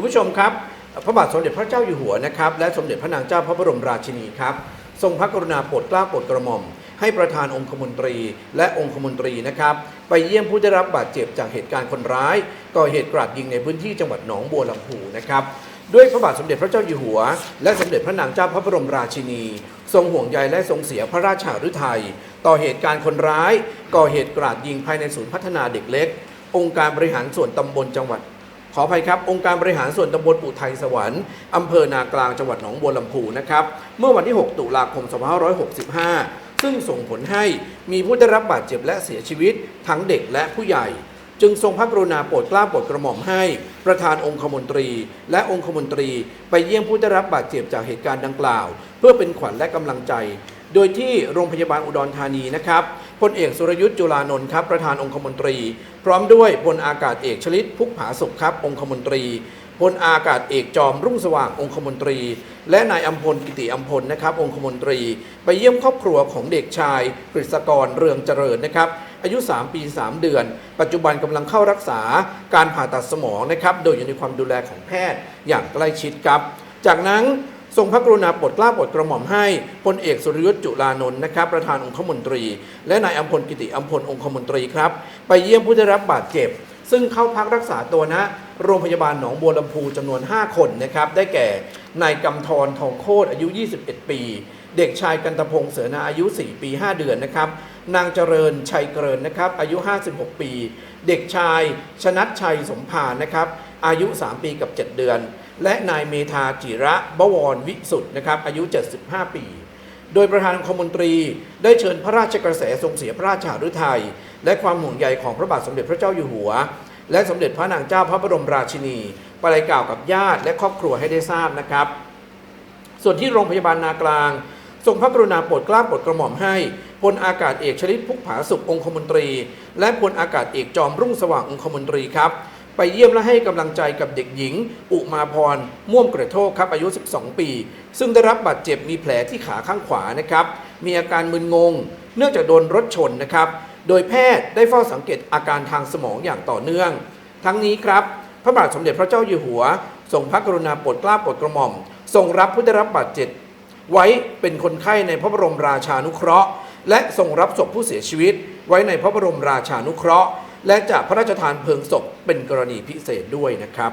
คุณผู้ชมครับ พระบาทสมเด็จพระเจ้าอยู่หัวนะครับ และสมเด็จพระนางเจ้าพระบรมราชินีครับ ทรงพระกรุณาโปรดเกล้าโปรดกระหม่อม ให้ประธานองคมนตรีและองคมนตรีนะครับ ไปเยี่ยมผู้ได้รับบาดเจ็บจากเหตุการณ์คนร้าย ก่อเหตุกราดยิงในพื้นที่จังหวัดหนองบัวลำพูนะครับด้วยพระบาทสมเด็จพระเจ้าอยู่หัว และสมเด็จพระนางเจ้าพระบรมราชินี ทรงห่วงใยและทรงเสียพระราชาฤทัยต่อเหตุการณ์คนร้าย ก่อเหตุกราดยิงภายในศูนย์พัฒนาเด็กเล็ก องค์การบริหารส่วนตำบลจังหวัด ขออภัยครับ องค์การบริหารส่วนตำบลอุทัยสวรรค์อำเภอนากลางจังหวัดหนองบัวลำพูนะครับ เมื่อวันที่ 6 ตุลาคม 2565 ซึ่งส่งผลให้มีผู้ได้รับบาดเจ็บและเสียชีวิต ทั้งเด็กและผู้ใหญ่ จึงทรงพระกรุณาโปรดเกล้าโปรดกระหม่อมให้ ประธานองคมนตรี และองคมนตรี ไปเยี่ยมผู้ได้รับบาดเจ็บจากเหตุการณ์ดังกล่าว เพื่อเป็นขวัญและกำลังใจ โดยที่โรงพยาบาลอุดรธานีนะครับพลเอกสุรยุทธ์จุลานนท์ครับประธานองคมนตรี พร้อมด้วยพลอากาศเอกชลิตพุกผาสุขครับองคมนตรีพลอากาศเอกจอมรุ่งสว่างองคมนตรี และนายอัมพลกิติอัมพลนะครับ องคมนตรี ไปเยี่ยมครอบครัวของเด็กชายกฤษกรเรืองเจริญนะครับ อายุ 3 ปี 3 เดือน ปัจจุบันกำลังเข้ารักษาการผ่าตัดสมองนะครับ โดยอยู่ในความดูแลของแพทย์อย่างใกล้ชิดครับ จากนั้น ทรงพระกรุณาโปรดเกล้าโปรดกระหม่อมให้พลเอกสุรยุทธ์จุลานนท์นะครับประธานองคมนตรี และนายอัมพลกิติอัมพลองคมนตรีครับ ไปเยี่ยมผู้ได้รับบาดเจ็บ ซึ่งเข้าพักรักษาตัวณโรงพยาบาลหนองบัวลำพูจำนวน 5 คนนะครับได้แก่นายกำธรทองโคตรอายุ 21 ปี เด็กชายกันตพงศ์เสือนาอายุ 4 ปี 5 เดือนนะครับนางเจริญชัยเกรินนะครับอายุ 56 ปี เด็กชายชนัดชัยสมภารนะครับอายุ 3 ปีกับ 7 เดือน และนายเมธาจิระบวรวิสุทธ์นะครับอายุ 75 ปี โดยประธานคมนตรีได้เชิญพระราชกระแสทรงเสียพระราชาฤทัยและความห่วงใยของพระบาทสมเด็จพระเจ้าอยู่หัว และสมเด็จพระนางเจ้าพระบรมราชินีไปกล่าวกับญาติและครอบครัวให้ได้ทราบนะครับ ส่วนที่โรงพยาบาลนากลาง ทรงพระกรุณาโปรดเกล้าโปรดกระหม่อมให้พลอากาศเอกชลิตพุกผาสุของคมนตรี และพลอากาศเอกจอมรุ่งสว่างองคมนตรีครับ ไปเยี่ยมและให้กำลังใจกับเด็กหญิง อุมาพรม่วมกระโทกครับอายุ 12 ปี ซึ่งได้รับบาดเจ็บมีแผลที่ขาข้างขวานะครับ มีอาการมึนงง เนื่องจากโดนรถชนนะครับ โดยแพทย์ได้เฝ้าสังเกตอาการทางสมองอย่างต่อเนื่อง ทั้งนี้ครับพระบาทสมเด็จพระเจ้าอยู่หัว ทรงพระกรุณาโปรดเกล้าโปรดกระหม่อม ทรงรับผู้ได้รับบาดเจ็บไว้เป็นคนไข้ในพระบรมราชานุเคราะห์ และทรงรับศพผู้เสียชีวิต ไว้ในพระบรมราชานุเคราะห์ และจะพระราชทานเพลิงศพเป็นกรณีพิเศษด้วยนะครับ